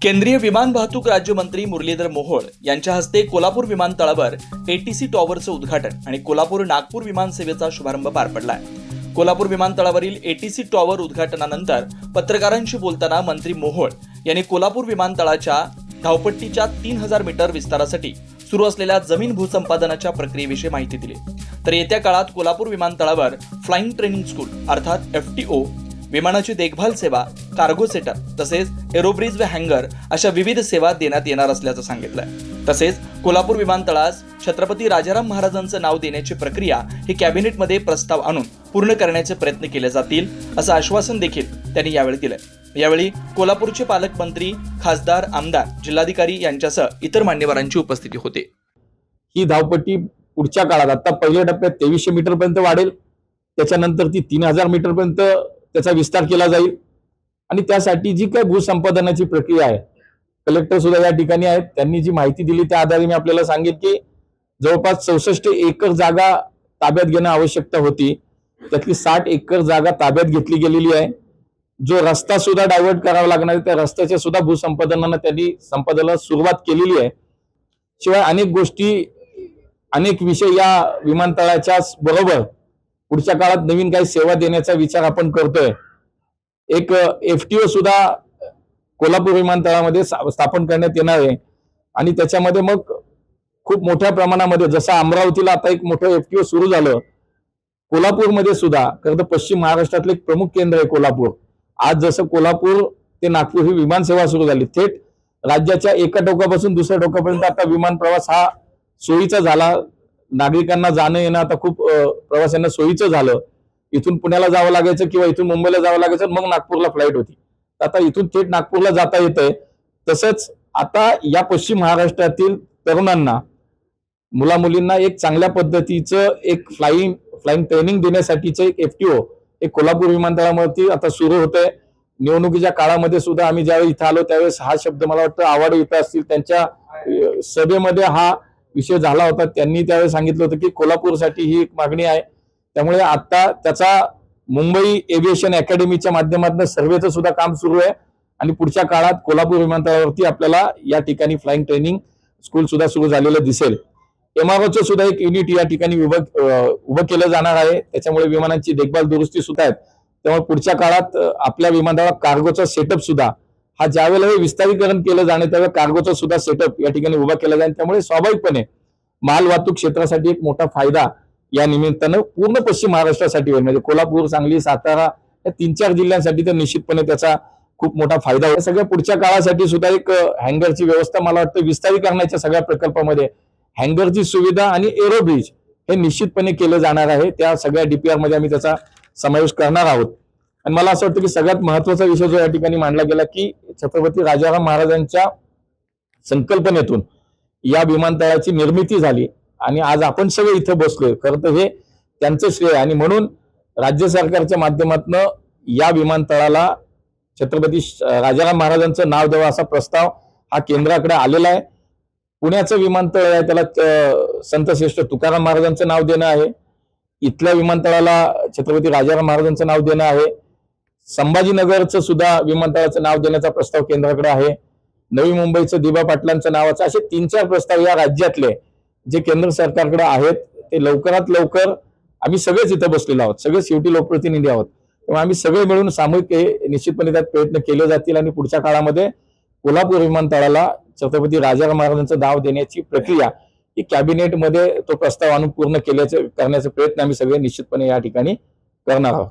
केंद्रीय विमान वाहतूक राज्यमंत्री मुरलीधर मोहोळ यांच्या हस्ते कोल्हापूर विमानतळावर एटीसी टॉवरचं उद्घाटन आणि कोल्हापूर नागपूर विमानसेवेचा शुभारंभ पार पडलाय. कोल्हापूर विमानतळावरील एटीसी टॉवर उद्घाटनानंतर पत्रकारांशी बोलताना मंत्री मोहोळ यांनी कोल्हापूर विमानतळाच्या धावपट्टीच्या तीन हजार मीटर विस्तारासाठी सुरू असलेल्या जमीन भूसंपादनाच्या प्रक्रियेविषयी माहिती दिली. तर येत्या काळात कोल्हापूर विमानतळावर फ्लाईंग ट्रेनिंग स्कूल अर्थात एफ टी ओ विमानाची देखभाल सेवा कार्गो सेटर तसेच एरोब्रिज व हँगर अशा विविध सेवा देण्यात येणार असल्याचं सांगितलंय. तसेच कोल्हापूर विमानतळास छत्रपती राजाराम महाराजांचं नाव देण्याची प्रक्रिया ही कॅबिनेटमध्ये प्रस्ताव आणून पूर्ण करण्याचे प्रयत्न केले जातील असं आश्वासन देखील त्यांनी यावेळी दिलं यावेळी कोल्हापूरचे पालकमंत्री खासदार आमदार जिल्हाधिकारी यांच्यासह इतर मान्यवरांची उपस्थिती होती. ही धावपट्टी पुढच्या काळात आता पहिल्या टप्प्यात तेवीसशे मीटर पर्यंत वाढेल त्याच्यानंतर ती तीन हजार मीटर पर्यंत त्याचा विस्तार केला जाईल. आणि त्यासाठी जी काही भूसंपादनाची प्रक्रिया आहे कलेक्टर सुद्धा या ठिकाणी आहेत. त्यांनी जी माहिती दिली त्या आधारे मी आपल्याला सांगेन की जवळपास चौसष्ट एकर जागा ताब्यात घेणं आवश्यकता होती. त्यातली साठ एकर जागा ताब्यात घेतली गेलेली आहे. जो रस्ता सुद्धा डायव्हर्ट करावा लागणार आहे त्या रस्त्याच्या सुद्धा भूसंपादनानं त्यांनी संपादनाला सुरुवात केलेली आहे. शिवाय अनेक गोष्टी अनेक विषय या विमानतळाच्या बरोबर पुढच्या काळात नवीन काही सेवा देण्याचा विचार आपण करतोय. एक एफटीओ सुद्धा कोल्हापूर विमानतळामध्ये स्थापन करण्यात येणार आहे. आणि त्याच्यामध्ये मग खूप मोठ्या प्रमाणामध्ये जसं अमरावतीला आता एक मोठं एफटीओ सुरू झालं कोल्हापूरमध्ये सुद्धा खरं तर पश्चिम महाराष्ट्रातलं एक प्रमुख केंद्र आहे कोल्हापूर. आज जसं कोल्हापूर ते नागपूर ही विमान सेवा सुरू झाली. थेट राज्याच्या एका टोकापासून दुसऱ्या टोकापर्यंत आता विमान प्रवास हा सोयीचा झाला. नागरिकांना जाणं येणं आता खूप प्रवाशांना सोयीचं झालं. इथून पुण्याला जावं लागायचं किंवा इथून मुंबईला जावं लागायचं मग नागपूरला फ्लाईट होती. आता इथून थेट नागपूरला जाता येतंय. तसंच आता या पश्चिम महाराष्ट्रातील तरुणांना मुला मुलींना एक चांगल्या पद्धतीचं एक फ्लाईंग फ्लाईंग ट्रेनिंग देण्यासाठीचं एक एफटीओ एक कोल्हापूर विमानतळावरती आता सुरू होतंय. निवडणुकीच्या काळामध्ये सुद्धा आम्ही ज्यावेळी इथं आलो त्यावेळेस हा शब्द मला वाटतं आवाडे इथं असतील त्यांच्या सभेमध्ये हा विषय झाला होता. त्यांनी त्यावेळेस सांगितलं होतं की कोल्हापूरसाठी ही एक मागणी आहे. त्यामुळे आता त्याचा मुंबई एव्हिएशन अकॅडमीच्या माध्यमातून सर्वेचं सुद्धा काम सुरू आहे. आणि पुढच्या काळात कोल्हापूर विमानतळावरती आपल्याला या ठिकाणी फ्लाईंग ट्रेनिंग स्कूल सुद्धा सुरू झालेलं दिसेल. एमआरओचं सुद्धा एक युनिट या ठिकाणी उभं उभं केलं जाणार आहे. त्याच्यामुळे विमानांची देखभाल दुरुस्ती सुद्धा आहेत. त्यामुळे पुढच्या काळात आपल्या विमानतळात कार्गोचा सेटअप सुद्धा हा ज्यावेळेला हे विस्तारीकरण केलं जाणे त्यावेळेला कार्गोचा सुद्धा सेटअप या ठिकाणी उभा केला जाईल त्यामुळे स्वाभाविकपणे माल वाहतूक क्षेत्रासाठी एक मोठा फायदा या निमित्तानं पूर्ण पश्चिम महाराष्ट्रासाठी होईल. म्हणजे कोल्हापूर सांगली सातारा या तीन चार जिल्ह्यांसाठी तर निश्चितपणे त्याचा खूप मोठा फायदा होईल. सगळ्या पुढच्या काळासाठी सुद्धा एक हँगरची व्यवस्था मला वाटतं विस्तारीकरणाच्या सगळ्या प्रकल्पामध्ये हँगरची सुविधा आणि एरो ब्रिज हे निश्चितपणे केलं जाणार आहे. त्या सगळ्या डीपीआरमध्ये आम्ही त्याचा समावेश करणार आहोत. आणि मला असं वाटतं की सगळ्यात महत्त्वाचा विषय जो या ठिकाणी मांडला गेला की छत्रपती राजाराम महाराजांच्या संकल्पनेतून या विमानतळाची निर्मिती झाली आणि आज आपण सगळे इथं बसलोय. खरं तर हे त्यांचं श्रेय आणि म्हणून राज्य सरकारच्या माध्यमातून या विमानतळाला छत्रपती श- राजाराम महाराजांचं नाव द्यावं असा प्रस्ताव हा केंद्राकडे आलेला आहे. पुण्याचं विमानतळ आहे. त्याला संत श्रेष्ठ तुकाराम महाराजांचं नाव देणं आहे. इथल्या विमानतळाला छत्रपती राजाराम महाराजांचं नाव देणं आहे. संभाजीनगरचं सुद्धा विमानतळाचं नाव देण्याचा प्रस्ताव केंद्राकडे आहे. नवी मुंबईचं दिबा पाटलांचं नावाचं असे तीन चार प्रस्ताव या राज्यातले जे केंद्र सरकारकडे आहेत ते लवकरात लवकर आम्ही सगळेच इथं बसलेलो आहोत. सगळे शेवटी लोकप्रतिनिधी आहोत. तेव्हा आम्ही सगळे मिळून सामूहिक हे निश्चितपणे त्यात प्रयत्न केले जातील आणि पुढच्या काळामध्ये कोल्हापूर विमानतळाला छत्रपती राजाराम महाराजांचं नाव देण्याची प्रक्रिया ही कॅबिनेटमध्ये तो प्रस्ताव आणून पूर्ण केल्याचे करण्याचे प्रयत्न आम्ही सगळे निश्चितपणे या ठिकाणी करणार आहोत.